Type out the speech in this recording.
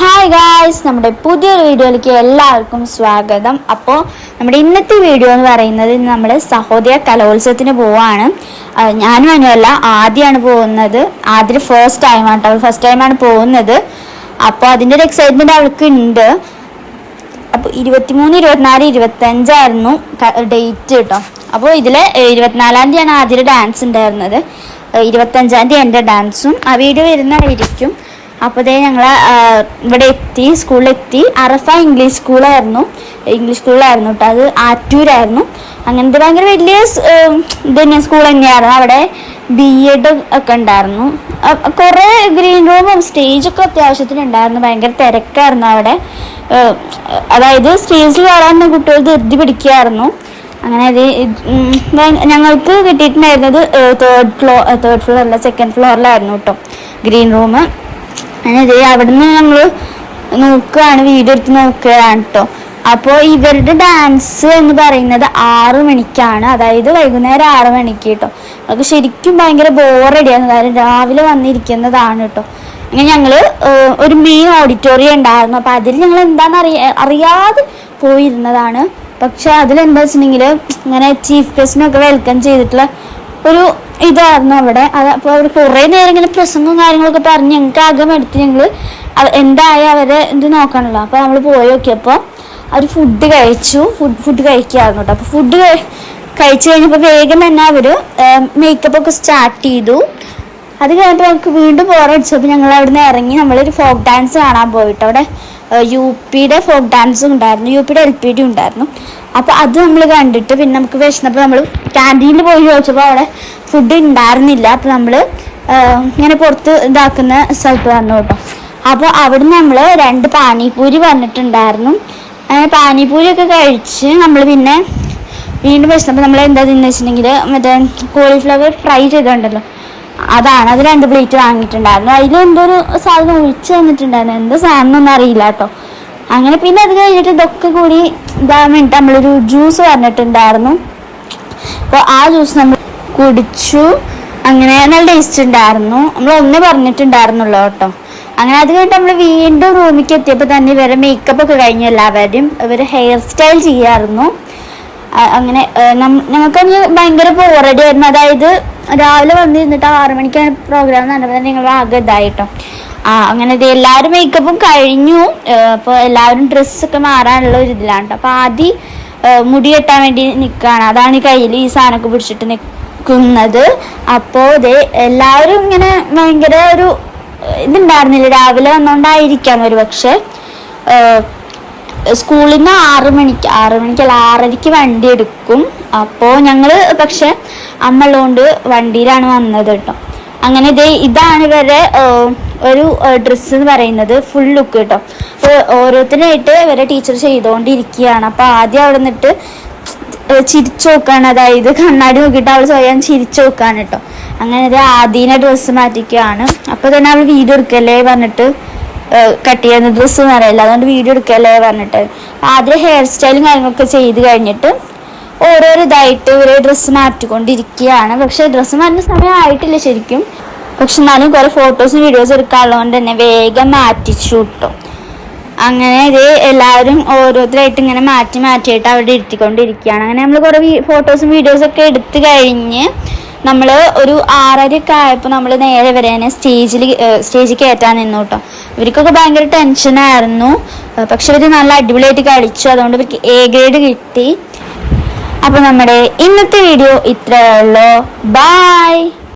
Hi guys നമ്മുടെ പുതിയൊരു വീഡിയോയിലേക്ക് എല്ലാവർക്കും സ്വാഗതം. അപ്പോൾ നമ്മുടെ ഇന്നത്തെ വീഡിയോ എന്ന് പറയുന്നത് നമ്മൾ സഹോദയ കലോത്സവത്തിന് പോവാണ്. ഞാനും അനുവല്ല ആദ്യമാണ് പോകുന്നത്. ആദ്യം ഫസ്റ്റ് ടൈമാണ് കേട്ടോ. ഫസ്റ്റ് ടൈമാണ് പോകുന്നത്. അപ്പോൾ അതിന്റെ ഒരു എക്സൈറ്റ്മെന്റ് അവൾക്ക് ഉണ്ട്. അപ്പോൾ ഇരുപത്തിമൂന്ന് ഇരുപത്തിനാല് ഇരുപത്തഞ്ചായിരുന്നു ഡേറ്റ് കേട്ടോ അപ്പോൾ ഇതിൽ ഇരുപത്തിനാലാം തീയതിയാണ് ആദ്യം ഡാൻസ് ഉണ്ടായിരുന്നത്. ഇരുപത്തഞ്ചാം തീയതി എന്റെ ഡാൻസും ആ വീഡിയോ വരുന്നതായിരിക്കും. അപ്പോൾ ഇതേ ഞങ്ങൾ ഇവിടെ എത്തി സ്കൂളിലെത്തി. അറഫ ഇംഗ്ലീഷ് സ്കൂളായിരുന്നു ഇംഗ്ലീഷ് സ്കൂളിലായിരുന്നു കേട്ടോ അത്. ആറ്റൂരായിരുന്നു. അങ്ങനത്തെ ഭയങ്കര വലിയ ഇത് തന്നെ സ്കൂൾ തന്നെയായിരുന്നു. അവിടെ ബി എഡ് ഒക്കെ ഉണ്ടായിരുന്നു. കുറേ ഗ്രീൻ റൂമും സ്റ്റേജൊക്കെ അത്യാവശ്യത്തിന് ഉണ്ടായിരുന്നു. ഭയങ്കര തിരക്കായിരുന്നു അവിടെ. അതായത് സ്റ്റേജിൽ കയറാൻ കുട്ടികൾ ധൃതി പിടിക്കുകയായിരുന്നു അങ്ങനെ അത് ഞങ്ങൾക്ക് കിട്ടിയിട്ടുണ്ടായിരുന്നത് third floor third floor second ഫ്ലോറിലായിരുന്നു കേട്ടോ ഗ്രീൻ റൂം അങ്ങനെ ഇത് അവിടുന്ന് നമ്മൾ നോക്കുകയാണ് വീഡിയോ എടുത്ത് നോക്കുകയാണ് കേട്ടോ അപ്പോൾ ഇവരുടെ ഡാൻസ് എന്ന് പറയുന്നത് ആറ് മണിക്കാണ്. അതായത് വൈകുന്നേരം ആറ് മണിക്ക് കേട്ടോ നമുക്ക് ശരിക്കും ഭയങ്കര ബോറടിയാണ് കാരണം രാവിലെ വന്നിരിക്കുന്നതാണ് കേട്ടോ അങ്ങനെ ഞങ്ങൾ ഒരു മെയിൻ ഓഡിറ്റോറിയം ഉണ്ടായിരുന്നു. അപ്പോൾ അതിൽ ഞങ്ങൾ എന്താണെന്ന് അറിയ അറിയാതെ പോയിരുന്നതാണ്. പക്ഷെ അതിലെന്താ വെച്ചിട്ടുണ്ടെങ്കിൽ ഇങ്ങനെ ചീഫ് ഗസ്റ്റിനൊക്കെ വെൽക്കം ചെയ്തിട്ടുള്ള ഒരു ഇതായിരുന്നു അവിടെ. അത് അപ്പോൾ അവർ കുറേ നേരം ഇങ്ങനെ പ്രസംഗവും കാര്യങ്ങളൊക്കെ പറഞ്ഞ് ഞങ്ങൾക്ക് ആകം എടുത്ത് ഞങ്ങൾ എന്തായ അവരെ ഇത് നോക്കണല്ലോ അപ്പോൾ നമ്മൾ പോയി നോക്കിയപ്പോൾ അവർ ഫുഡ് കഴിച്ചു. ഫുഡ് ഫുഡ് കഴിക്കാറുണ്ട് കേട്ടോ. അപ്പോൾ ഫുഡ് കഴിച്ചു കഴിഞ്ഞപ്പോൾ വേഗം തന്നെ അവർ മേക്കപ്പ് ഒക്കെ സ്റ്റാർട്ട് ചെയ്തു. അത് കഴിഞ്ഞിട്ട് നമുക്ക് വീണ്ടും ബോറടിച്ചപ്പോൾ ഞങ്ങൾ അവിടെ നിന്ന് ഇറങ്ങി. നമ്മളൊരു ഫോക്ക് ഡാൻസ് കാണാൻ പോയിട്ട് അവിടെ യു പിയുടെ ഫോക്ക് ഡാൻസും ഉണ്ടായിരുന്നു യു പിയുടെ എൽ പി ഡി ഉണ്ടായിരുന്നു. അപ്പോൾ അത് നമ്മൾ കണ്ടിട്ട് പിന്നെ നമുക്ക് വിശന്നപ്പോൾ നമ്മൾ ക്യാന്റീനിൽ പോയി ചോദിച്ചപ്പോൾ അവിടെ ഫുഡ് ഉണ്ടായിരുന്നില്ല. അപ്പോൾ നമ്മൾ ഇങ്ങനെ പുറത്ത് ഇതാക്കുന്ന സ്ഥലത്ത് വന്നു കേട്ടോ. അപ്പോൾ അവിടെ നമ്മൾ രണ്ട് പാനിപൂരി പറഞ്ഞിട്ടുണ്ടായിരുന്നു. പാനിപൂരി ഒക്കെ കഴിച്ച് നമ്മൾ പിന്നെ വീണ്ടും വിശന്നപ്പോൾ നമ്മൾ എന്താ തിന്നു വെച്ചിട്ടുണ്ടെങ്കിൽ മറ്റേ കോളിഫ്ലവർ ഫ്രൈ ചെയ്തിട്ടുണ്ടല്ലോ അതാണ് അത് രണ്ട് പ്ലേറ്റ് വാങ്ങിയിട്ടുണ്ടായിരുന്നു. അതിൽ എന്തോ ഒരു സാധനം ഒഴിച്ച് തന്നിട്ടുണ്ടായിരുന്നു എന്താ സാധനം ഒന്നും അറിയില്ല കേട്ടോ. അങ്ങനെ പിന്നെ അത് കഴിഞ്ഞിട്ട് ഇതൊക്കെ കൂടി ഇതാ വേണ്ടി നമ്മളൊരു ജ്യൂസ് പറഞ്ഞിട്ടുണ്ടായിരുന്നു. അപ്പോൾ ആ ജ്യൂസ് നമ്മൾ കുടിച്ചു. അങ്ങനെ നല്ല ടേസ്റ്റ് ഉണ്ടായിരുന്നു. നമ്മൾ ഒന്ന് പറഞ്ഞിട്ടുണ്ടായിരുന്നുള്ളൂ കേട്ടോ. അങ്ങനെ അത് കഴിഞ്ഞിട്ട് നമ്മൾ വീണ്ടും റൂമിലേക്ക് എത്തിയപ്പോൾ തന്നെ ഇവരെ മേക്കപ്പ് ഒക്കെ കഴിഞ്ഞു എല്ലാവരും ഇവർ ഹെയർ സ്റ്റൈൽ ചെയ്യായിരുന്നു. അങ്ങനെ അങ്ങനെ ഞങ്ങൾക്ക് ഭയങ്കര ബോറടി ആയിരുന്നു അതായത് രാവിലെ വന്നിരുന്നിട്ട് ആറു മണിക്കാണ് പ്രോഗ്രാം എന്ന് പറഞ്ഞപ്പോൾ ഞങ്ങൾ ആകെ ഇതായിട്ടോ. ആ അങ്ങനെ ഇത് എല്ലാവരും മേക്കപ്പും കഴിഞ്ഞു. അപ്പോൾ എല്ലാവരും ഡ്രസ്സൊക്കെ മാറാനുള്ള ഒരു ഇതിലാണ് അപ്പോൾ ആദ്യം മുടി കെട്ടാൻ വേണ്ടി നിൽക്കുകയാണ് അതാണ് ഈ കയ്യിൽ ഈ സാധനമൊക്കെ പിടിച്ചിട്ട് നിൽക്കുന്നത് അപ്പോൾ ഇത് എല്ലാവരും ഇങ്ങനെ ഭയങ്കര ഒരു ഇതുണ്ടായിരുന്നില്ല. രാവിലെ വന്നുകൊണ്ടായിരിക്കാം ഒരു പക്ഷേ. സ്കൂളിൽ നിന്ന് മണിക്ക് ആറ് മണിക്കല്ല ആറരയ്ക്ക് വണ്ടി എടുക്കും. അപ്പോൾ ഞങ്ങൾ പക്ഷെ അമ്മ ഉള്ളതുകൊണ്ട് വണ്ടിയിലാണ് വന്നത് കേട്ടോ അങ്ങനെ ദേ ഇതാണ് ഇവരെ ഒരു ഡ്രസ്സ് എന്ന് പറയുന്നത് ഫുൾ ലുക്ക് കേട്ടോ അപ്പോൾ ഓരോരുത്തരായിട്ട് ഇവരെ ടീച്ചർ ചെയ്തുകൊണ്ടിരിക്കുകയാണ് അപ്പോൾ ആദ്യം അവിടെ നിന്നിട്ട് ചിരിച്ചു നോക്കാണ്. അതായത് കണ്ണാടി നോക്കിയിട്ട് അവൾ സ്വയം ചിരിച്ചു നോക്കാണ് കേട്ടോ അങ്ങനെ ഇത് ആദ്യനെ ഡ്രസ്സ് മാറ്റിക്കുകയാണ്. അപ്പോൾ തന്നെ അവൾ വീഡിയോ എടുക്കല്ലേ പറഞ്ഞിട്ട് കട്ട് ചെയ്യുന്ന ഡ്രസ്സ് എന്ന് അറിയില്ല അതുകൊണ്ട് വീഡിയോ എടുക്കല്ലേ പറഞ്ഞിട്ട്. ആദ്യം ഹെയർ സ്റ്റൈലും കാര്യങ്ങളൊക്കെ ചെയ്ത് കഴിഞ്ഞിട്ട് ഓരോരോ ഇതായിട്ട് ഇവരെ ഡ്രസ്സ് മാറ്റിക്കൊണ്ടിരിക്കുകയാണ്. പക്ഷെ ഡ്രസ്സ് മാറ്റുന്ന സമയമായിട്ടില്ല ശരിക്കും. പക്ഷെ എന്നാലും കുറെ ഫോട്ടോസും വീഡിയോസും എടുക്കാനുള്ളതുകൊണ്ട് തന്നെ വേഗം മാറ്റിച്ചു കിട്ടും അങ്ങനെ ഇത് എല്ലാവരും ഓരോരുത്തരായിട്ട് ഇങ്ങനെ മാറ്റി മാറ്റിയിട്ട് അവിടെ ഇരുത്തിക്കൊണ്ടിരിക്കുകയാണ്. അങ്ങനെ നമ്മൾ കുറേ ഫോട്ടോസും വീഡിയോസും ഒക്കെ എടുത്തു കഴിഞ്ഞ് നമ്മൾ ഒരു ആറരയൊക്കെ ആയപ്പോൾ നമ്മൾ നേരെ വരെ തന്നെ സ്റ്റേജിൽ സ്റ്റേജിൽ കയറ്റാൻ നിന്നു കേട്ടോ. ഇവർക്കൊക്കെ ഭയങ്കര ടെൻഷനായിരുന്നു പക്ഷെ ഇവർ നല്ല അടിപൊളിയായിട്ട് കളിച്ചു. അതുകൊണ്ട് ഇവർക്ക് എ ഗ്രേഡ് കിട്ടി. അപ്പോൾ നമ്മുടെ ഇന്നത്തെ വീഡിയോ ഇത്രയേ ഉള്ളൂ. ബൈ